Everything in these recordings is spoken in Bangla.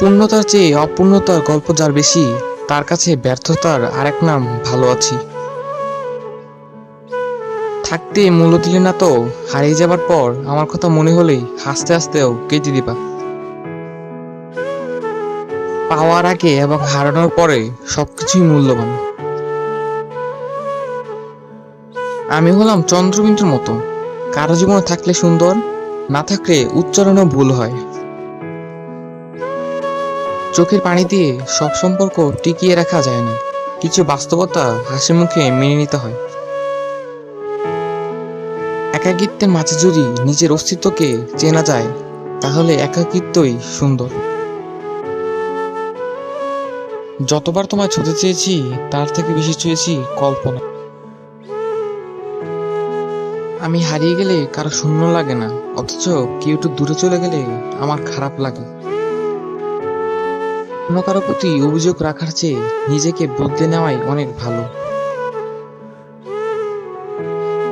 পূর্ণতার চেয়ে অপূর্ণতার গল্প যার বেশি, তার কাছে ব্যর্থতার আরেক নাম, ভালো আছি। থাকতে মূল্য দিলে না তো, হারিয়ে যাবার পর আমার কথা মনে হলেই হাসতে হাসতেও কেটে দিবা। পাওয়ার আগে এবং হারানোর পরে সবকিছুই মূল্যবান। আমি হলাম চন্দ্রবিন্দুর মতো। কারও জীবনে থাকলে সুন্দর, না থাকলে উচ্চারণও ভুল হয়। চোখের পানি দিয়ে সব সম্পর্ক টিকিয়ে রাখা যায় না। কিছু বাস্তবতা হাসি মুখে মেনে নিতে হয়। একাকিত্বের মাঝে যদি নিজের অস্তিত্বকে চেনা যায়, তাহলে একাকিত্বই সুন্দর। যতবার তোমায় ছুতে চেয়েছি, তার থেকে বেশি চেয়েছি কল্পনা। আমি হারিয়ে গেলে কারও শূন্য লাগে না, অথচ কেউ একটু দূরে চলে গেলে আমার খারাপ লাগে। অন্য কারও প্রতি অভিযোগ রাখার চেয়ে নিজেকে বদলে নেওয়াই অনেক ভালো।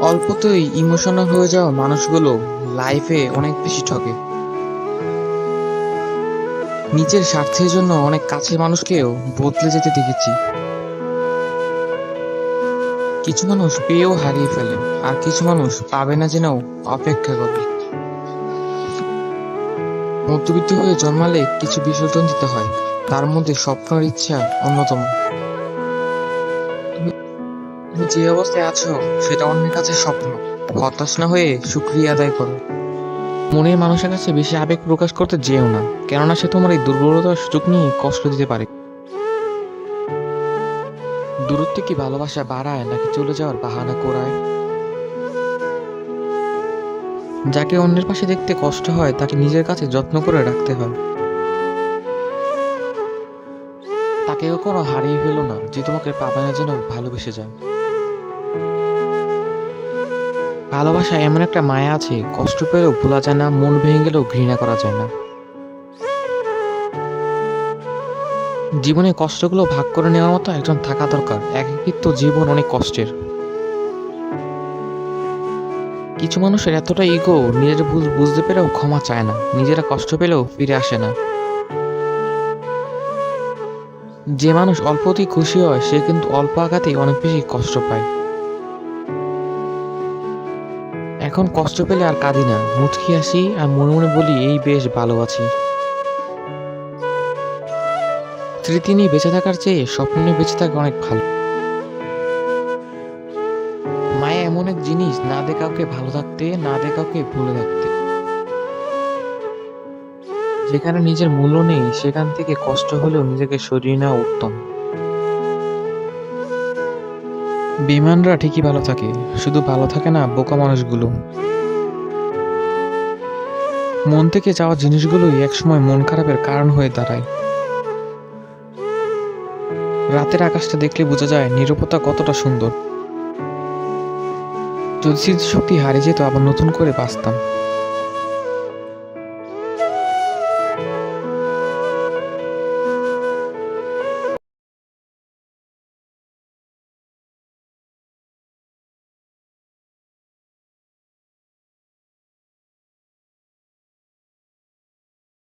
অল্পতেই ইমোশনাল হয়ে যাওয়া মানুষগুলো লাইফে অনেক বেশি ঠকে নিজের স্বার্থের জন্য অনেক কাছের মানুষকেও বদলে যেতে দেখেছি। কিছু মানুষ পেয়েও হারিয়ে ফেলে, আর কিছু মানুষ পাবে না জেনেও অপেক্ষা করে। মধ্যবিত্ত হয়ে জন্মালে কিছু বিসর্জন দিতে হয়। তার মধ্যে স্বপ্নের ইচ্ছা অন্যতম। তুমি যে অবস্থায় আছো, সেটা অন্যের কাছে স্বপ্ন। হতাশ না হয়ে সুক্রিয়া আদায় করো। মনের মানুষের কাছে বেশি আবেগ প্রকাশ করতে যেও না, কেননা সে তোমার এই দুর্বলতার সুযোগ নিয়ে কষ্ট দিতে পারে। দূরত্ব কি ভালোবাসা বাড়ায়, নাকি চলে যাওয়ার বাহানা করায়? যাকে অন্যের পাশে দেখতে কষ্ট হয়, তাকে নিজের কাছে যত্ন করে রাখতে হয়। তাকে কখনো হারিয়ে ফেলো না যে তোমাকে পাবে না যেন ভালোবেসে যায়। ভালোবাসা এমন একটা মায়া আছে, কষ্ট পেলেও ভোলা যায় না, মন ভেঙে গেলেও ঘৃণা করা যায় না। জীবনে কষ্টগুলো ভাগ করে নেওয়ার মতো একজন থাকা দরকার একাকিত্ব জীবন অনেক কষ্টের। কিছু মানুষের এতটা ইগো, নিজের ভুল বুঝতে পেরেও ক্ষমা চায় না, নিজেরা কষ্ট পেলেও ফিরে আসে না। যে মানুষ অল্পতেই খুশি হয়, সে কিন্তু অল্প আঘাতেই অনেক বেশি কষ্ট পায়। এখন কষ্ট পেলে আর কাঁদি না। মুচকি আসি আর মনে মনে বলি, এই বেশ, ভালো আছি। স্মৃতি নিয়ে বেঁচে থাকার চেয়ে স্বপ্ন নিয়ে বেঁচে থাকা অনেক ভালো। মায়া এমন এক জিনিস, না দে কাউকে ভালো থাকতে, না দে কাউকে ভুলে থাকতে। যেখানে নিজের মূল্য নেই, সেখান থেকে কষ্ট হলেও নিজেকে সরিয়ে নেওয়া উত্তম। বিমানরা ঠিকই ভালো থাকে, শুধু ভালো থাকে না, বোকা মানুষগুলো। মন থেকে চাওয়া জিনিসগুলোই একসময় মন খারাপের কারণ হয়ে দাঁড়ায়। রাতের আকাশটা দেখলে বোঝা যায় নিরবতা কতটা সুন্দর। যদি শক্তি হারিয়ে যেত, আবার নতুন করে বাঁচতাম।